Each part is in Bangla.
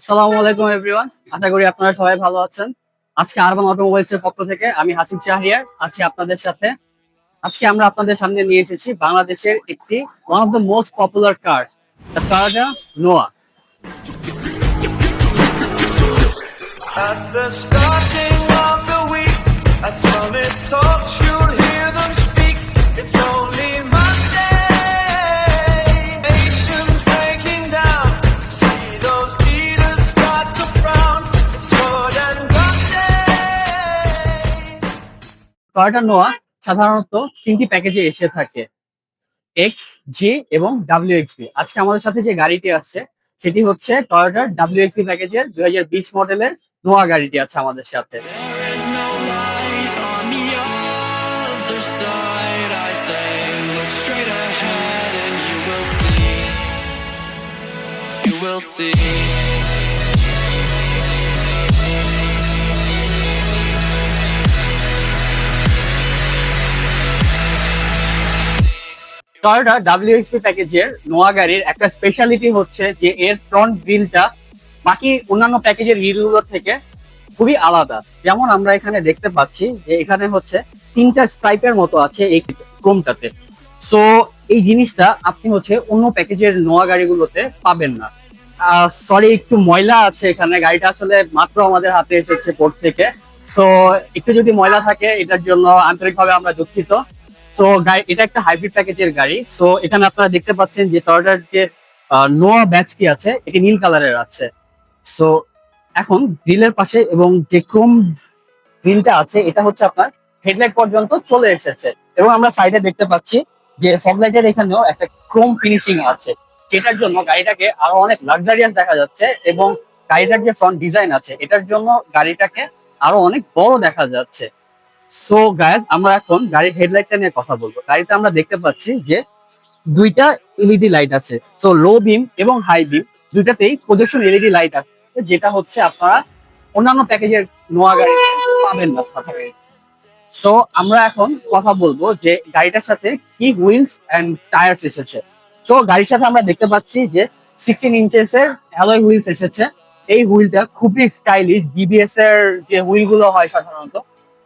আসসালামু আলাইকুম এভরিওয়ান আশা করি আপনারা সবাই ভালো আছেন। আজকে আরবান অটোমোবাইলস এর পক্ষ থেকে আমি শাহরিয়ার আছি আপনাদের সাথে। আজকে আমরা আপনাদের সামনে নিয়ে এসেছি বাংলাদেশের একটি one of the most popular cars the Noah At the starting of the week, Summit Talks, you'll Toyota Noah সাধারণত তিনটি প্যাকেজে এসে থাকে? এক্স জি এবং ডাব্লিউ এক্সপি আজকে আমাদের সাথে যে গাড়িটি আসছে সেটি হচ্ছে টয়োটার ডাব্লিউ এক্সপি প্যাকেজের দুই হাজার বিশ মডেলের নোয়া গাড়িটি আছে আমাদের সাথে। There is টয়োটা প্যাকেজের নোয়া গাড়ির একটা স্পেশালিটি হচ্ছে যে এর ফ্রন্ট গ্রিলটা বাকি অন্যান্য প্যাকেজের গ্রিলগুলোর থেকে খুবই আলাদা। যেমন আমরা এখানে দেখতে পাচ্ছি যে এখানে হচ্ছে তিনটা স্ট্রাইপের মতো আছে এই ক্রোমটাতে সো এই জিনিসটা আপনি হচ্ছে অন্য প্যাকেজের নোয়া গাড়িগুলোতে পাবেন না। সরি একটু ময়লা আছে এখানে। গাড়িটা আসলে মাত্র আমাদের হাতে এসেছে পোর্ট থেকে। সো একটু যদি ময়লা থাকে, এটার জন্য আন্তরিকভাবে আমরা দুঃখিত। সো এটা একটা হাইব্রিড প্যাকেজের গাড়ি। সো এখানে আপনারা দেখতে পাচ্ছেন যে টয়োটার যে নোয়া ব্যাচটি আছে, এটি নীল কালারের আছে। সো এখন গ্রিলের পাশে এবং যে ক্রোম গ্রিলটা আছে, এটা হচ্ছে আপনার হেডলাইট পর্যন্ত চলে এসেছে। এবং আমরা সাইডে দেখতে পাচ্ছি যে ফগলাইটের এখানেও একটা ক্রোম ফিনিশিং আছে। যেটার জন্য গাড়িটাকে আরও অনেক লাক্সারিয়াস দেখা যাচ্ছে এবং গাড়িটার যে ফ্রন্ট ডিজাইন আছে, এটার জন্য গাড়িটাকে আরও অনেক বড় দেখা যাচ্ছে। সো গাইজ আমরা এখন গাড়ির হেডলাইটটা নিয়ে কথা বলব। গাড়িতে আমরা দেখতে পাচ্ছি যে দুইটা এলইডি লাইট আছে। সো লো বিম এবং হাই বিম দুইটাতেই প্রজেকশন এলইডি লাইট আছে। যেটা হচ্ছে আপনারা অন্যান্য প্যাকেজের নোয়া গাড়ি পাবেন না সো আমরা এখন কথা বলব যে গাড়িটার সাথে কি হুইলস এন্ড টায়ার্স এসেছে। সো গাড়ির সাথে আমরা দেখতে পাচ্ছি যে সিক্সটিন ইঞ্চেস এর অ্যালয় হুইলস এসেছে। এই হুইলটা খুবই স্টাইলিশ বিবিএস এর যে হুইলগুলো হয় সাধারণত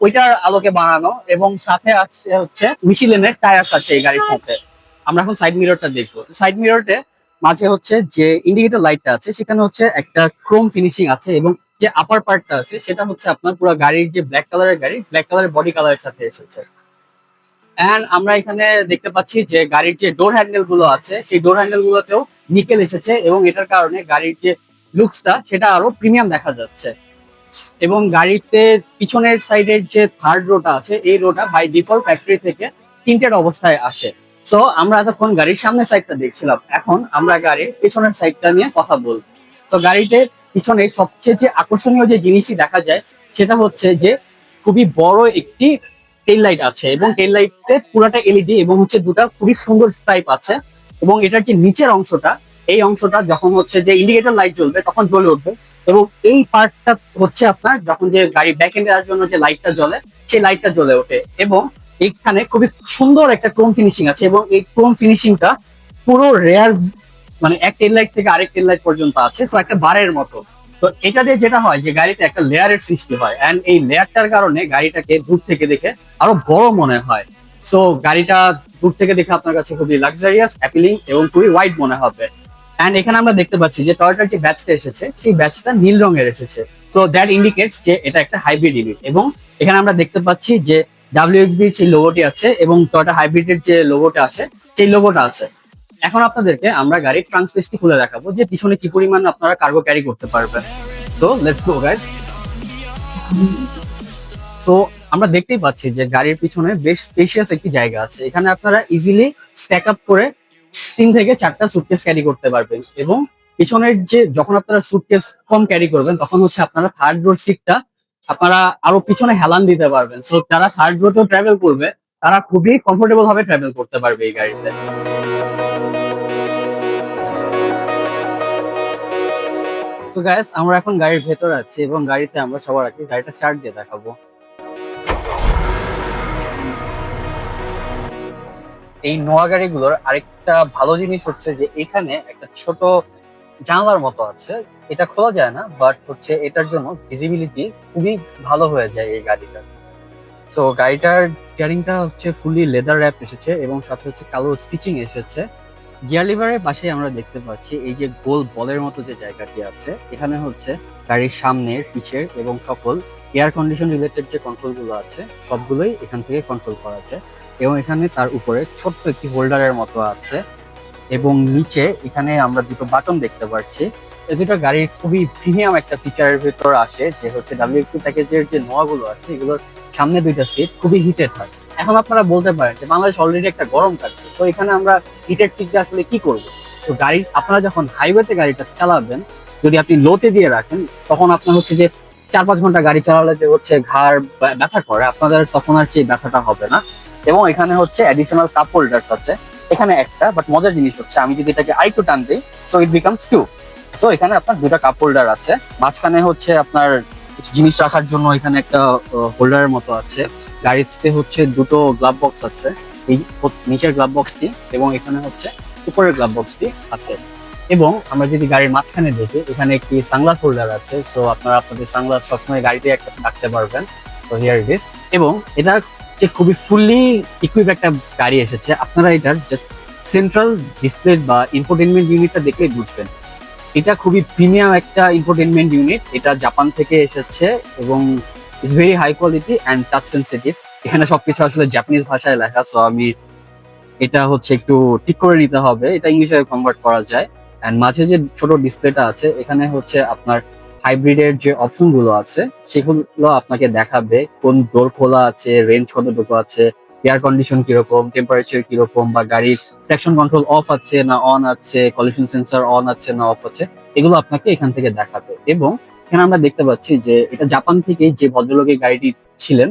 ওইটার আলোকে বানানো এবং সাথে আছে হচ্ছে মিশিলেনের টায়ার্স আছে এই গাড়ির সাথে। আমরা এখন সাইড মিররটা দেখব। সাইড মিররতে মাঝে হচ্ছে যে ইন্ডিকেটর লাইটটা আছে, সেখানে হচ্ছে একটা ক্রোম ফিনিশিং আছে এবং যে আপার পার্টটা আছে, সেটা হচ্ছে আপনার পুরো গাড়ির যে ব্ল্যাক কালারের গাড়ি ব্ল্যাক কালারের বডি কালারের সাথে এসেছে। এন্ড আমরা এখানে দেখতে পাচ্ছি যে গাড়ির যে ডোর হ্যান্ডেলগুলো আছে, সেই ডোর হ্যান্ডেল গুলোতেও নিকেল এসেছে এবং এটার কারণে গাড়ির যে লুকসটা সেটা আরও প্রিমিয়াম দেখা যাচ্ছে। এবং গাড়িতে পিছনের সাইডের যে থার্ড রোটা আছে, এই রোটা বাই ডিফল্ট ফ্যাক্টরি থেকে তিনটের অবস্থায় আসে। সো আমরা এতক্ষণ গাড়ির সামনের সাইডটা দেখছিলাম। এখন আমরা গাড়ির পেছনের সাইডটা নিয়ে কথা বলব। তো গাড়িতে পিছনে সবচেয়ে যে আকর্ষণীয় যে জিনিসই দেখা যায়, সেটা হচ্ছে যে খুবই বড় একটি টেল লাইট আছে এবং টেল লাইটে পুরাটা এলইডি এবং হচ্ছে দুটা খুবই সুন্দর স্ট্রাইপ আছে এবং এটার যে নিচের অংশটা, এই অংশটা যখন হচ্ছে যে ইন্ডিকেটর লাইট জ্বলবে, তখন জ্বলে উঠবে। এবং এই পার্টটা হচ্ছে আপনার যখন যে গাড়ি ব্যাক এন্ডে আসার জন্য যে লাইটটা জ্বলে, সেই লাইটটা জ্বলে ওঠে এবং এখানে খুবই সুন্দর একটা ক্রোম ফিনিশিং আছে এবং এই ক্রোম ফিনিশিংটা পুরো রেয়ার মানে এক টেল লাইট থেকে আরেক টেন লাইট পর্যন্ত আছে সো একটা বারের মতো। তো এটা দিয়ে যেটা হয় যে গাড়িতে একটা লেয়ারের সৃষ্টি হয় এন্ড এই লেয়ারটার কারণে গাড়িটাকে দূর থেকে দেখে আরও বড় মনে হয়। সো গাড়িটা দূর থেকে দেখে আপনার কাছে খুবই লাক্সারিয়াস অ্যাপিলিং এবং খুবই ওয়াইড মনে হবে। এন্ড এখানে আমরা দেখতে পাচ্ছি যে টয়োটার যে ব্যাচটা এসেছে, সেই ব্যাচটা নীল রঙের এসেছে। সো দ্যাট ইন্ডিকেটস যে এটা একটা হাইব্রিড ইউনিট এবং এখানে আমরা দেখতে পাচ্ছি যে ডাব্লিউএক্সবি সেই লোগোটি আছে এবং টয়োটা হাইব্রিডের যে লোগোটা আছে, সেই লোগোটা আছে। এখন আপনাদেরকে আমরা গাড়ির ট্রান্সপেসটি খুলে দেখাবো যে পিছনে কি পরিমাণ আপনারা কার্গো ক্যারি করতে পারবেন। So let's go guys so আমরা দেখতেই পাচ্ছি যে গাড়ির পিছনে বেশ স্পেশিয়াস একটি জায়গা আছে। এখানে আপনারা ইজিলি স্ট্যাক আপ করে তিন থেকে চারটা সুটকেস ক্যারি করতে পারবেন এবং পিছনের যে, যখন আপনারা সুটকেস কম ক্যারি করবেন, তখন হচ্ছে আপনারা থার্ড রোড সিটটা আপনারা আরও পিছনে হেলান দিতে পারবেন। সো যারা থার্ড রোতেও ট্রাভেল করবে, তারা খুবই কমফোর্টেবল ভাবে ট্রাভেল করতে পারবে এই গাড়িতে। তো গাইস আমরা এখন গাড়ির ভেতর আছি এবং গাড়িতে আমরা সবার আগে গাড়িটা স্টার্ট দিয়ে দেখাবো। এই নোয়া গাড়িগুলোর আরেকটা ভালো জিনিস হচ্ছে যে এখানে একটা ছোট জানালার মতো আছে। এটা খোলা যায় না বাট হচ্ছে এটার জন্য ভিজিবিলিটি খুবই ভালো হয়ে যায় এই গাড়িটার সো গাড়িটার স্টিয়ারিংটা হচ্ছে ফুলি লেদার র্যাপ এসেছে এবং সাথে হচ্ছে কালো স্টিচিং এসেছে। গিয়ার লিভারের পাশে আমরা দেখতে পাচ্ছি এই যে গোল বলের মতো যে জায়গাটি আছে, এখানে হচ্ছে গাড়ির সামনের, পিছের এবং সকল এয়ার কন্ডিশন রিলেটেড যে কন্ট্রোলগুলো আছে, সবগুলোই এখান থেকে কন্ট্রোল করা যায়। এবং এখানে তার উপরে ছোট্ট একটি হোল্ডারের মতো আছে। এবং নিচে এখানে আমরা দুটো বাটন দেখতে পাচ্ছি এই দুটো গাড়ির খুবই প্রিমিয়াম একটা ফিচারের ভিতর আসে, যে হচ্ছে ডাব্লিউএক্সপি প্যাকেজের যে নোয়াগুলো আছে, এগুলোর সামনে দুইটা সিট খুবই হিটেড হয়। এখন আপনারা বলতে পারেন যে বাংলাদেশ অলরেডি একটা গরম কাটছে তো এখানে আমরা হিটেড সিটটা আসলে কি করব? তো গাড়ি, আপনারা যখন হাইওয়েতে গাড়িটা চালাবেন, যদি আপনি লোতে দিয়ে রাখেন, তখন আপনার হচ্ছে যে চার পাঁচ ঘণ্টা গাড়ি চালালে যে হচ্ছে ঘাড় ব্যথা করে, আপনাদের তখন আর সেই ব্যথাটা হবে না। এবং এখানে হচ্ছে অ্যাডিশনাল কাপ হোল্ডার্স আছে। এখানে একটা বাট মজার জিনিস হচ্ছে, আমি যদি এটাকে আরেকটু টান দিই so it becomes two so এখানে আপনার দুটো কাপ হোল্ডার আছে। মাঝখানে হচ্ছে আপনার কিছু জিনিস রাখার জন্য এখানে একটা হোল্ডারের মতো আছে। গাড়িতে হচ্ছে দুটো গ্লাভ বক্স আছে। এই নিচের গ্লাভ বক্সটি এবং এখানে হচ্ছে উপরের গ্লাভ বক্সটি আছে। এবং আমরা যদি গাড়ির মাঝখানে দেখি, এখানে একটি সানগ্লাস হোল্ডার আছে সো আপনারা আপনাদের সানগ্লাস সবসময় গাড়িতে একটা রাখতে পারবেন। সো হিয়ার ইট ইস এবং এটা যে খুবই ফুললি ইকুইপ একটা গাড়ি এসেছে, আপনারা এটার জাস্ট সেন্ট্রাল ডিসপ্লে বা ইনফোটেনমেন্ট ইউনিটটা দেখলে বুঝবেন। এটা খুবই প্রিমিয়াম একটা ইনফোটেনমেন্ট ইউনিট এটা জাপান থেকে এসেছে এবং it's very high quality and touch sensitive এখানে সবকিছু আসলে জাপানিজ ভাষায় লেখা সো আমি এটা হচ্ছে একটু ঠিক করে নিতে হবে। এটা ইংলিশে কনভার্ট করা যায়। অ্যান্ড মাঝে যে ছোট ডিসপ্লেটা আছে, এখানে হচ্ছে আপনার হাইব্রিডের যে অপশনগুলো আছে, সেগুলো আপনাকে দেখাবে কোন ডোর খোলা আছে রেঞ্জ কতটুকু আছে এয়ার কন্ডিশন কীরকম টেম্পারেচার কীরকম বা গাড়ির ট্রাকশন কন্ট্রোল অফ আছে না অন আছে কলিউশন সেন্সর অন আছে না অফ আছে, এগুলো আপনাকে এখান থেকে দেখাবে। এবং এখানে আমরা দেখতে পাচ্ছি যে এটা জাপান থেকে যে ভদ্রলোকের গাড়িটি ছিলেন,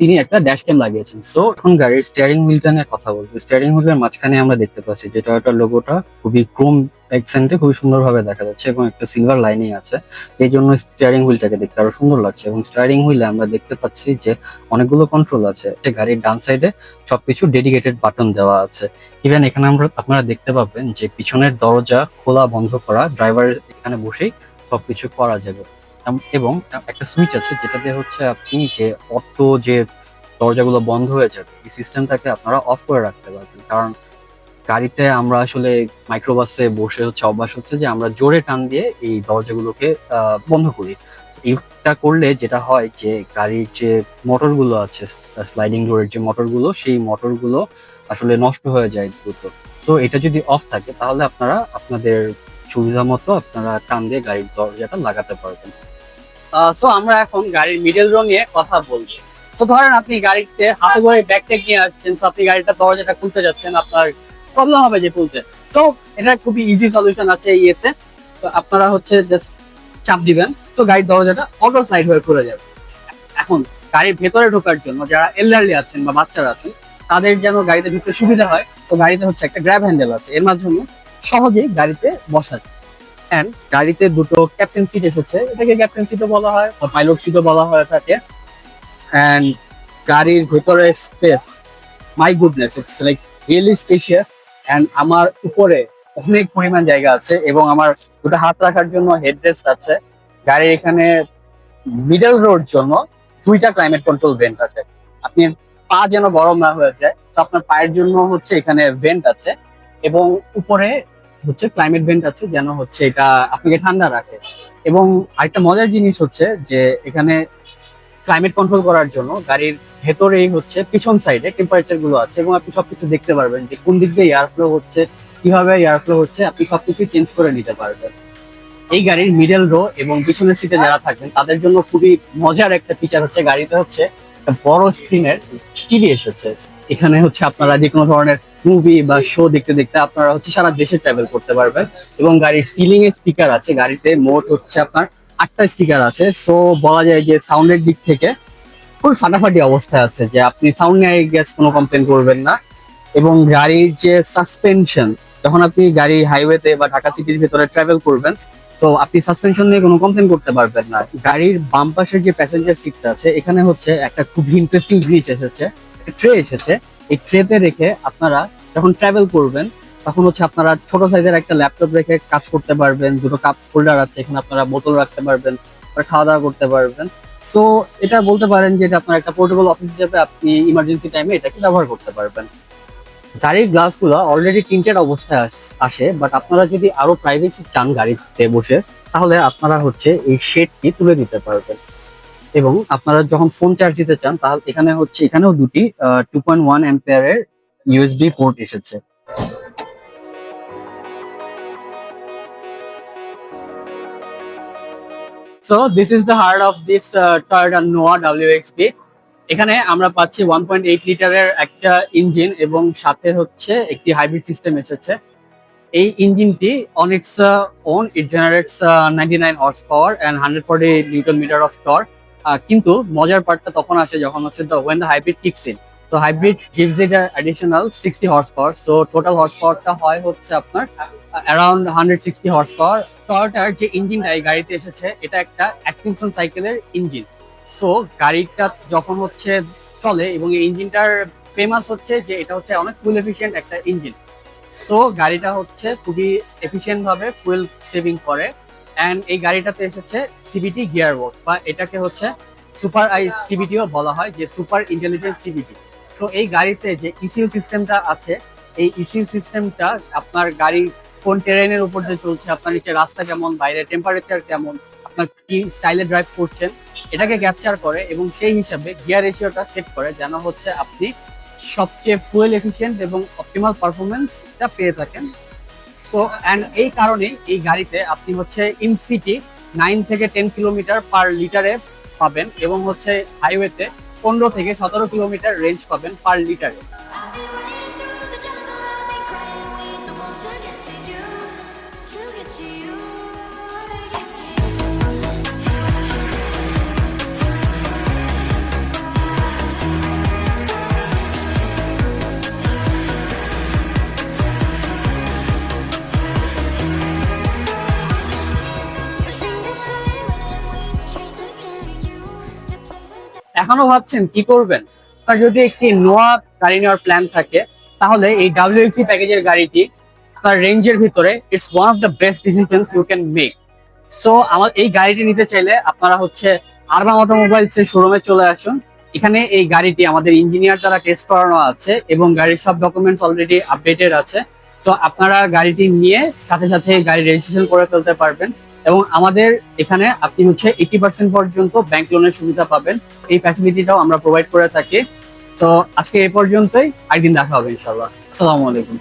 তিনি একটা ড্যাশ ক্যাম লাগিয়েছেন। সো এখন গাড়ির স্টিয়ারিং হুইলটা নিয়ে কথা বলব। স্টিয়ারিং হুইলের মাঝখানে আমরা দেখতে পাচ্ছি যে টয়োটার লোগোটা খুবই ক্রোম অ্যাকসেন্টে খুবই সুন্দরভাবে দেখা যাচ্ছে এবং একটা সিলভার লাইনিং আছে। এই জন্য স্টিয়ারিং হুইলটাকে দেখতে আরও সুন্দর লাগছে এবং স্টিয়ারিং হুইলে আমরা দেখতে পাচ্ছি যে অনেকগুলো কন্ট্রোল আছে। গাড়ির ডান সাইডে সবকিছু ডেডিকেটেড বাটন দেওয়া আছে। ইভেন এখানে আমরা, আপনারা দেখতে পাবেন যে পিছনের দরজা খোলা বন্ধ করা ড্রাইভার এখানে বসেই সবকিছু করা যাবে। এবং একটা সুইচ আছে যেটাতে হচ্ছে আপনি যে অটো যে দরজাগুলো বন্ধ হয়ে যাবে, এই সিস্টেমটাকে আপনারা অফ করে রাখতে পারবেন। কারণ গাড়িতে আমরা আসলে মাইক্রোবাসে বসে হচ্ছে অভ্যাস হচ্ছে যে আমরা জোরে টান দিয়ে এই দরজাগুলোকে বন্ধ করি। এইটা করলে যেটা হয় যে গাড়ির যে মোটরগুলো আছে স্লাইডিং ডোরের যে মোটরগুলো, সেই মোটরগুলো আসলে নষ্ট হয়ে যায় দ্রুত। সো এটা যদি অফ থাকে তাহলে আপনারা আপনাদের সুবিধা মতো আপনারা টান দিয়ে গাড়ির দরজাটা লাগাতে পারবেন। সো আমরা এখন গাড়ির মিডল রো নিয়ে কথা বলছি। তো ধরেন আপনি গাড়িতে হাতে করে ব্যাগ ট্যাগ নিয়ে আসছেন তো আপনি গাড়িটা দরজাটা খুলতে যাচ্ছেন, আপনার প্রবলেম হবে যে খুলতে সো এটা খুবই ইজি সলিউশন আছে এই ইয়েতে। সো আপনারা হচ্ছে জাস্ট চাপ দিবেন। সো গাড়ির দরজাটা অটো স্লাইড হয়ে খুলে যাবে। এখন গাড়ির ভেতরে ঢোকার জন্য যারা এল্ডারলি আছেন বা বাচ্চারা আছেন, তাদের যেন গাড়িতে ঢুকতে সুবিধা হয়। তো গাড়িতে হচ্ছে একটা গ্র্যাব হ্যান্ডেল আছে। এর মাধ্যমে সহজেই গাড়িতে বসা যায়। অ্যান্ড গাড়িতে দুটো ক্যাপ্টেন সিট এসেছে। এটাকে ক্যাপ্টেন সিটও বলা হয় বা পাইলট সিটও বলা হয়ে থাকে। অ্যান্ড গাড়ির ভেতরে space my goodness it's like really spacious and আমার উপরে অনেক পরিমাণ জায়গা আছে এবং আমার দুটো হাত রাখার জন্য হেডরেস্ট আছে। গাড়ির এখানে মিডল রোড জন্য দুইটা ক্লাইমেট কন্ট্রোল ভেন্ট আছে। আপনি পা যেন গরম না হয়ে যায়, তো আপনার পায়ের জন্য হচ্ছে এখানে ভেন্ট আছে এবং উপরে হচ্ছে ক্লাইমেট ভেন্ট আছে যেন হচ্ছে এটা আপনাকে ঠান্ডা রাখে। এবং আরেকটা মজার জিনিস হচ্ছে যে এখানে ক্লাইমেট কন্ট্রোল করার জন্য গাড়ির ভেতরেই হচ্ছে, পিছন সাইডে টেম্পারেচারগুলো আছে এবং আপনি সবকিছু দেখতে পারবেন যে কোন দিক দিয়ে এয়ার ফ্লো হচ্ছে, কীভাবে এয়ার ফ্লো হচ্ছে, আপনি সবকিছু চেঞ্জ করে নিতে পারবেন। এই গাড়ির মিডল রো এবং পিছনের সিটে যারা থাকবেন, তাদের জন্য খুবই মজার একটা ফিচার হচ্ছে গাড়িতে হচ্ছে বড় স্ক্রিনের টিভি এসেছে। এখানে হচ্ছে আপনারা যে কোনো ধরনের মুভি বা শো দেখতে দেখতে আপনারা হচ্ছে সারা দেশে ট্রাভেল করতে পারবেন এবং গাড়ির সিলিং এ স্পিকার আছে, গাড়িতে মোট হচ্ছে আপনার আটটা স্পিকার আছে। সো বলা যায় যে সাউন্ডের দিক থেকে খুবই ফাটাফাটি অবস্থায় আছে যে আপনি সাউন্ড নিয়ে গ্যাস কোনো কমপ্লেন করবেন না এবং গাড়ির যে সাসপেনশন যখন আপনি গাড়ি হাইওয়েতে বা ঢাকা সিটির ভিতরে ট্রাভেল করবেন তো আপনি সাসপেনশন নিয়ে কোনো কমপ্লেন করতে পারবেন না। গাড়ির বাম পাশের যে প্যাসেঞ্জার সিটটা আছে, এখানে হচ্ছে একটা খুব ইন্টারেস্টিং জিনিস এসেছে ট্রে এসেছে। এই ট্রেতে রেখে আপনারা যখন ট্রাভেল করবেন, তখন হচ্ছে আপনারা ছোট সাইজের একটা ল্যাপটপ রেখে কাজ করতে পারবেন, দুটো কাপ হোল্ডার আছে, এখানে আপনারা বোতল রাখতে পারবেন খাওয়া দাওয়া করতে পারবেন। সো এটা বলতে পারেন যে এটা আপনার একটা পোর্টেবল অফিস হিসেবে আপনি ইমার্জেন্সি টাইমে এটাকে ব্যবহার করতে পারবেন। গাড়ির গ্লাসগুলো অলরেডি টিন্টেড অবস্থায় আসে বাট আপনারা যদি আরও প্রাইভেসি চান গাড়িতে বসে, তাহলে আপনারা হচ্ছে এই শেডটি তুলে দিতে পারবেন। এবং আপনারা যখন ফোন চার্জ দিতে চান, তাহলে এখানে হচ্ছে, এখানেও দুটি টু পয়েন্ট ওয়ান এম্পিয়ারের ইউএসবি পোর্ট এসেছে। So this is the heart of this Toyota Noah WXP এখানে আমরা পাচ্ছি ওয়ান পয়েন্ট এইট লিটারের একটা ইঞ্জিন এবং সাথে হচ্ছে একটি হাইব্রিড সিস্টেম এসেছে। এই ইঞ্জিনটি on its own it generates ninety nine horse power and hundred forty newton metre of torque কিন্তু মজার পার্টটা তখন আসে যখন হচ্ছে the when the hybrid kicks in so hybrid gives it additional sixty horse power so total horse পাওয়ারটা হয় হচ্ছে আপনার around hundred sixty horse power টয়োটার যে ইঞ্জিনটা এই গাড়িতে এসেছে, এটা একটা অ্যাটকিনসন সাইকেলের ইঞ্জিন সো গাড়িটা যখন হচ্ছে চলে এবং এই ইঞ্জিনটার ফেমাস হচ্ছে যে এটা হচ্ছে অনেক ফুল এফিশিয়েন্ট একটা ইঞ্জিন সো গাড়িটা হচ্ছে খুবই এফিশিয়েন্ট ভাবে ফুয়েল সেভিং করে অ্যান্ড এই গাড়িটাতে এসেছে সিবিটি গিয়ার বক্স বা এটাকে হচ্ছে সুপার আই সিবিটিও বলা হয় যে সুপার ইন্টেলিজেন্স সিবিটি সো এই গাড়িতে যে ইসিউ সিস্টেমটা আছে, এই ইসিউ সিস্টেমটা আপনার গাড়ি কোন ট্রেনের উপর দিয়ে চলছে, আপনার নিচে রাস্তা কেমন, বাইরে টেম্পারেচার কেমন, আপনার কি স্টাইলে ড্রাইভ করছেন, এটাকে ক্যাপচার করে এবং সেই হিসাবে গিয়ার রেশিওটা সেট করে যেন হচ্ছে আপনি সবচেয়ে ফুয়েল এফিশিয়েন্ট এবং অপটিমাল পারফরমেন্সটা পেয়ে থাকেন। সো অ্যান্ড এই কারণে এই গাড়িতে আপনি হচ্ছে ইন সিটি নাইন থেকে টেন কিলোমিটার পার লিটারে পাবেন এবং হচ্ছে হাইওয়েতে পনেরো থেকে সতেরো কিলোমিটার রেঞ্জ পাবেন পার লিটারে এখনও ভাবছেন কি করবেন? আপনার যদি একটি নোয়া গাড়ি নেওয়ার প্ল্যান থাকে, তাহলে এই ডাব্লিউএক্সি প্যাকেজের গাড়িটি আপনার রেঞ্জের ভিতরে it's one of the best decision you can make so আমার এই গাড়িটি নিতে চাইলে আপনারা হচ্ছে আরবান অটোমোবাইলস এর শোরুমে চলে আসুন। এখানে এই গাড়িটি আমাদের ইঞ্জিনিয়ার দ্বারা টেস্ট করানো আছে এবং গাড়ির সব ডকুমেন্টস অলরেডি আপডেটেড আছে। তো আপনারা গাড়িটি নিয়ে সাথে সাথে গাড়ি রেজিস্ট্রেশন করে ফেলতে পারবেন। এবং আমাদের এখানে আপনি হচ্ছে এইটি পার্সেন্ট পর্যন্ত ব্যাংক লোনের সুবিধা পাবেন। এই ফ্যাসিলিটিটাও আমরা প্রোভাইড করে থাকি। তো আজকে এ পর্যন্তই, আরেকদিন দেখা হবে ইনশাল্লাহ আসসালামু আলাইকুম।